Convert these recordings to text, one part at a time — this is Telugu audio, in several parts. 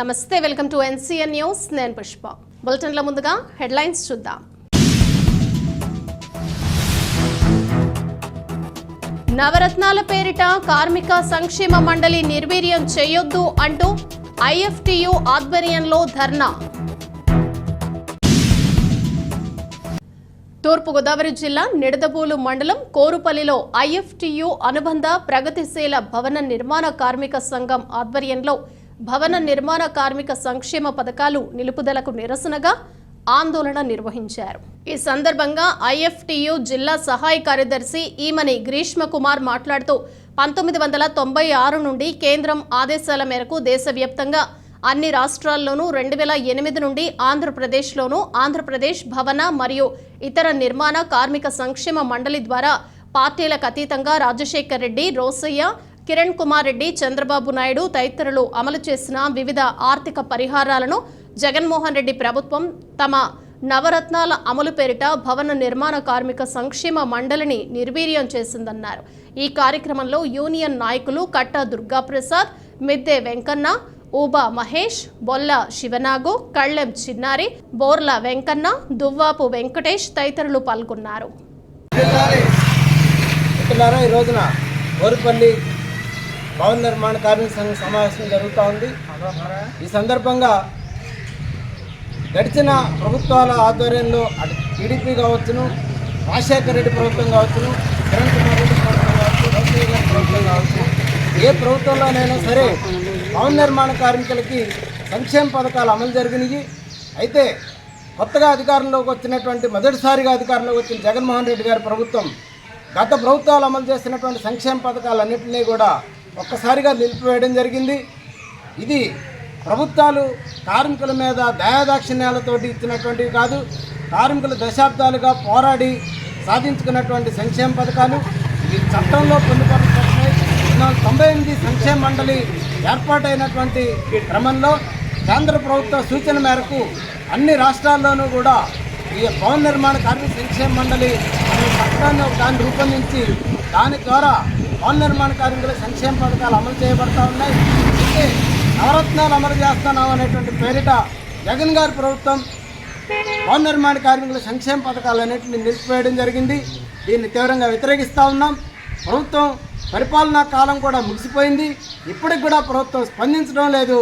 నమస్తే వెల్కమ్ టు ఎన్సీఎన్ న్యూస్. నేను పుష్ప. బులెటిన్ల ముందుగా హెడ్లైన్స్ చూద్దాం. నవరత్నాల పేరిట కార్మిక సంక్షేమ మండలి నిర్వీర్యం చేయొద్దు అంటూ ఐఎఫ్టియు ఆధ్వర్యంలో ధర్నా. తూర్పుగోదావరి జిల్లా నిడదపూలు మండలం కోరుపల్లిలో ఐఎఫ్టియు అనుబంధ ప్రగతిశీల భవన నిర్మాణ కార్మిక సంఘం ఆధ్వర్యంలో భవన నిర్మాణ కార్మిక సంక్షేమ పథకాలు నిలుపుదలకు నిరసనగా ఆందోళన నిర్వహించారు. ఈ సందర్భంగా ఐఎఫ్టియు జిల్లా సహాయ కార్యదర్శి ఈమని గ్రీష్మ కుమార్ మాట్లాడుతూ పంతొమ్మిది వందల తొంభై ఆరు నుండి కేంద్రం ఆదేశాల మేరకు దేశవ్యాప్తంగా అన్ని రాష్ట్రాల్లోనూ రెండు వేల ఎనిమిది నుండి ఆంధ్రప్రదేశ్లోనూ ఆంధ్రప్రదేశ్ భవన మరియు ఇతర నిర్మాణ కార్మిక సంక్షేమ మండలి ద్వారా పార్టీలకు అతీతంగా రాజశేఖర్ రెడ్డి రోసయ్య కిరణ్ కుమార్ రెడ్డి చంద్రబాబు నాయుడు తదితరులు అమలు చేసిన వివిధ ఆర్థిక పరిహారాలను జగన్మోహన్ రెడ్డి ప్రభుత్వం తమ నవరత్నాల అమలు పేరిట భవన నిర్మాణ కార్మిక సంక్షేమ మండలిని నిర్వీర్యం చేసిందన్నారు. ఈ కార్యక్రమంలో యూనియన్ నాయకులు కట్ట దుర్గాప్రసాద్ మిద్దె వెంకన్న ఊబా మహేష్ బొల్ల శివనాగు కళ్ళెం చిన్నారి బోర్ల వెంకన్న దువ్వాపు వెంకటేష్ తదితరులు పాల్గొన్నారు. ఈ రోజున ఓరుపల్లి భవన నిర్మాణ కార్మిక సంఘం సమావేశం జరుగుతూ ఉంది. ఈ సందర్భంగా గడిచిన ప్రభుత్వాల ఆధ్వర్యంలో అటు టీడీపీ కావచ్చును రాజశేఖర రెడ్డి ప్రభుత్వం కావచ్చును కిరణ్ కుమార్ రెడ్డి ప్రభుత్వం కావచ్చు రోసయ్య గారి ప్రభుత్వం కావచ్చు ఏ ప్రభుత్వంలోనైనా సరే భవన నిర్మాణ కార్మికులకి సంక్షేమ పథకాలు అమలు జరిగినాయి. అయితే కొత్తగా అధికారంలోకి వచ్చినటువంటి మొదటిసారిగా అధికారంలోకి వచ్చిన జగన్మోహన్ రెడ్డి గారి ప్రభుత్వం గత ప్రభుత్వాలు అమలు చేసినటువంటి సంక్షేమ పథకాలన్నింటినీ కూడా ఒక్కసారిగా నిలిపివేయడం జరిగింది. ఇది ప్రభుత్వాలు కార్మికుల మీద దయాదాక్షిణ్యాలతోటి ఇచ్చినటువంటివి కాదు కార్మికులు దశాబ్దాలుగా పోరాడి సాధించుకున్నటువంటి సంక్షేమ పథకాలు. ఈ చట్టంలో పొందుపరచబడినాయి తొంభై ఎనిమిది సంక్షేమ మండలి ఏర్పాటైనటువంటి క్రమంలో కేంద్ర ప్రభుత్వ సూచన మేరకు అన్ని రాష్ట్రాల్లోనూ కూడా ఈ భవన నిర్మాణ కార్మిక సంక్షేమ మండలి అనే చట్టాన్ని దాన్ని రూపొందించి దాని ద్వారా భవన నిర్మాణ కార్మికుల సంక్షేమ పథకాలు అమలు చేయబడతా ఉన్నాయి. అయితే నవరత్నాలు అమలు చేస్తున్నాం అనేటువంటి పేరిట జగన్ గారి ప్రభుత్వం భవన నిర్మాణ కార్మికుల సంక్షేమ పథకాలు పథకాలన్నింటినీ నిలిపివేయడం జరిగింది. దీన్ని తీవ్రంగా వ్యతిరేకిస్తూ ఉన్నాం. ప్రభుత్వం పరిపాలనా కాలం కూడా ముగిసిపోయింది. ఇప్పటికి కూడా ప్రభుత్వం స్పందించడం లేదు.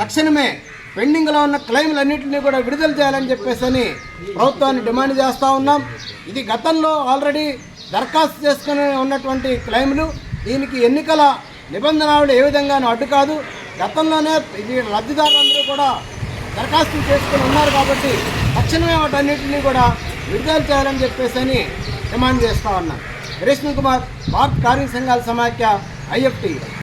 తక్షణమే పెండింగ్లో ఉన్న క్లెయిమ్లన్నింటినీ కూడా విడుదల చేయాలని చెప్పేసి ప్రభుత్వాన్ని డిమాండ్ చేస్తూ ఉన్నాం. ఇది గతంలో ఆల్రెడీ దరఖాస్తు చేసుకుని ఉన్నటువంటి క్లెయిమ్లు దీనికి ఎన్నికల నిబంధనలు ఏ విధంగానూ అడ్డు కాదు. గతంలోనే ఇది లబ్ధిదారులందరూ కూడా దరఖాస్తు చేసుకుని ఉన్నారు కాబట్టి తక్షణమే వాటన్నింటినీ కూడా విడుదల చేయాలని చెప్పేసి అని డిమాండ్ చేస్తా ఉన్నాను రేష్మ కుమార్ భారత్ కార్మిక సంఘాల సమాఖ్య ఐఎఫ్టీ.